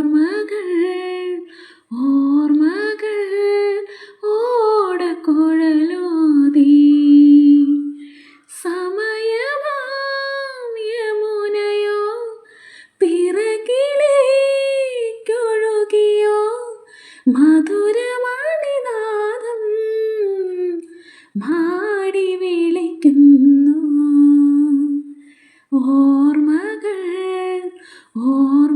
ഓർമ്മകൾ ഓർമ്മകൾ ഓടക്കുഴലോതി. സമയമാം യമുനയോ പിറകിലേക്കൊഴുകിയോ. മധുരമണിനാഥം മാടി വിളിക്കുന്നു. ഓർമ്മകൾ ഓർ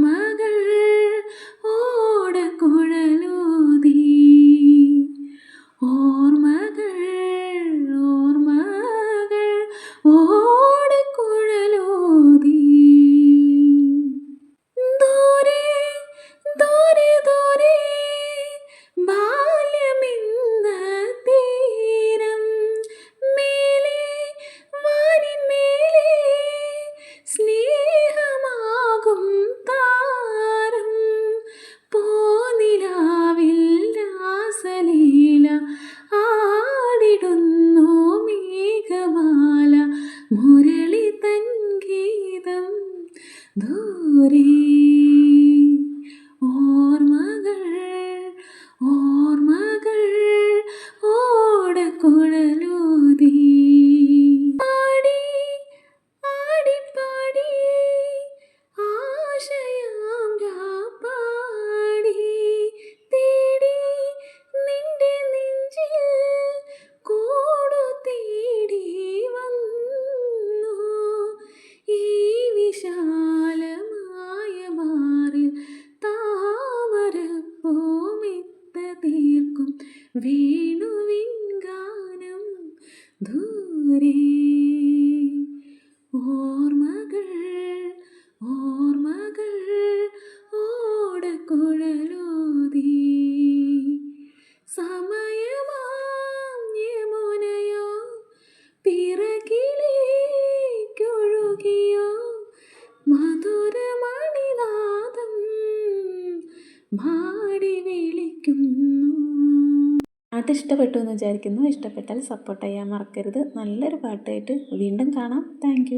മുരളി തൻ ഗീതം ദൂരെ വേണുവിൻ ഗാനം ദൂരെ. ഓർമ്മകൾ ഓർമ്മകൾ ഓടക്കുഴലോതി. സമയമാം യമുനയോ പിറകിലേക്കൊഴുകിയോ. മധുരമണിനാദം മാടി വിളിക്കുന്നു. പാട്ട് ഇഷ്ടപ്പെട്ടു എന്ന് വിചാരിക്കുന്നു. ഇഷ്ടപ്പെട്ടാൽ സപ്പോർട്ട് ചെയ്യാൻ മറക്കരുത്. നല്ലൊരു പാട്ടായിട്ട് വീണ്ടും കാണാം. താങ്ക്